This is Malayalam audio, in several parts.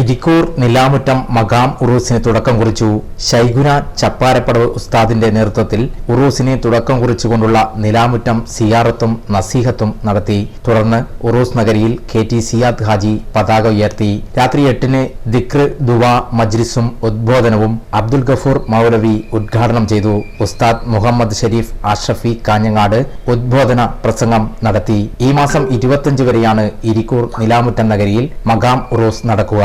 ഇരിക്കൂർ നിലാമുറ്റം മകാം ഉറൂസിന് തുടക്കം കുറിച്ചു. ശൈഗുന ചപ്പാരപ്പടവ് ഉസ്താദിന്റെ നേതൃത്വത്തിൽ ഉറൂസിന് തുടക്കം കുറിച്ചുകൊണ്ടുള്ള നിലാമുറ്റം സിയാറത്തും നസീഹത്തും നടത്തി. തുടർന്ന് ഉറൂസ് നഗരിയിൽ കെ ടി സിയാദ് ഹാജി പതാക ഉയർത്തി. രാത്രി എട്ടിന് ദിക്ർ ദുവ മജ്ലിസും ഉദ്ബോധനവും അബ്ദുൽ ഗഫൂർ മൗലവി ഉദ്ഘാടനം ചെയ്തു. ഉസ്താദ് മുഹമ്മദ് ഷരീഫ് അഷ്റഫി കാഞ്ഞങ്ങാട് ഉദ്ബോധന പ്രസംഗം നടത്തി. ഈ മാസം ഇരുപത്തിയഞ്ച് വരെയാണ് ഇരിക്കൂർ നിലാമുറ്റം നഗരിയിൽ മകാം ഉറൂസ് നടക്കുക.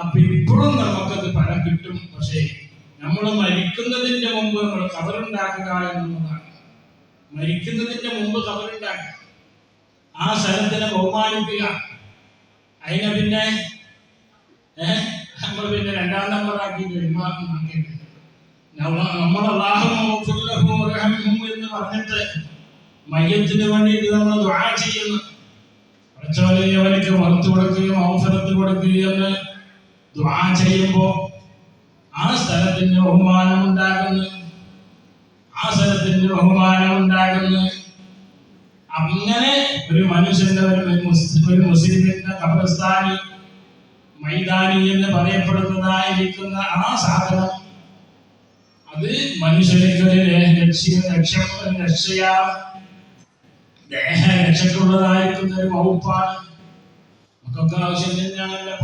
അപ്പൊ ഇപ്പോഴും നമുക്കത് പണം കിട്ടും. പക്ഷേ നമ്മൾ മരിക്കുന്നതിന്റെ മുമ്പ് നമ്മൾ കബറുണ്ടാക്കുക എന്നുള്ളതാണ്. മരിക്കുന്നതിന്റെ മുമ്പ് കബറുണ്ടാക്കുക. ആ സ്ഥലത്തിനെ ബഹുമാനിക്കുക. അതിനെ പിന്നെ നമ്മൾ പിന്നെ രണ്ടാം നമ്പർ ആക്കി നമ്മൾ അള്ളാഹും എന്ന് പറഞ്ഞിട്ട് മയ്യത്തിന് വേണ്ടിയിട്ട് നമ്മൾ ദുആ ചെയ്യുന്നു. പഠിച്ചവനെ അവനക്ക് കൊടുക്കുകയും അവസരത്ത് കൊടുക്കുകയും എന്ന് ദുആ ചെയ്യുമ്പോ ആ സ്ഥലത്തിന് ബഹുമാനം ഉണ്ടാകുന്നു ആ സ്ഥലത്തിന് ബഹുമാനം ഉണ്ടാകുന്നു അങ്ങനെ ഒരു മനുഷ്യന്റെ ഒരു ഒരു മുസ്ലിമിന്റെ കബർസ്ഥാനി മൈതാനി എന്ന് പറയപ്പെടുന്നതായിരിക്കുന്ന ആ സാധനം അത് മനുഷ്യർക്ക് ഒരു രക്ഷയാ ദേഹ രക്ഷക്കുള്ളതായിരിക്കുന്ന ഒരു വകുപ്പാണ്. നമുക്കൊക്കെ ആവശ്യം തന്നെയാണല്ലോ.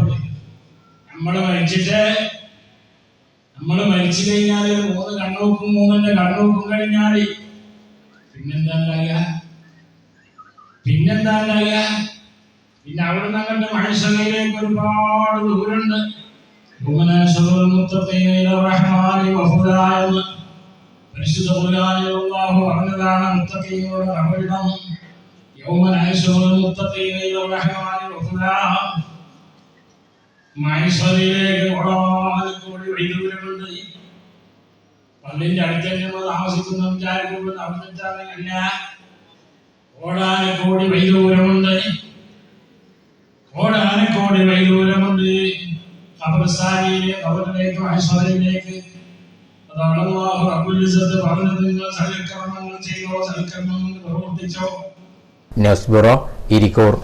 നമ്മൾ മരിച്ചിട്ട് നമ്മൾ മരിച്ചു കഴിഞ്ഞാൽ മൂന്ന് കണ്ണൂക്കും മൂന്നിന്റെ കണ്ണൂക്കും കഴിഞ്ഞാൽ പിന്നെന്താ ഉണ്ടാകുക പിന്നെന്താ ഉണ്ടാകുക പിന്നെ അവിടെ നിന്ന് അങ്ങോട്ട് മനുഷ്യനിലേക്ക് ഒരുപാട് എന്ന് പരിശുദ്ധ പറഞ്ഞതാണ് മുത്തഖീങ്ങളുടെ കബറിടം യൗമനേശ്വരൻ മുത്തഖീന റഹ്മാനി പള്ളിന്റെ അടുത്ത് തന്നെ നമ്മൾ താമസിക്കുന്ന വിചാരിക്കുമ്പോൾ കോടാനക്കോടി വൈദൂരമുണ്ട് കോടാനക്കോടി വൈദൂരമുണ്ട് ഇരിക്കൂർ.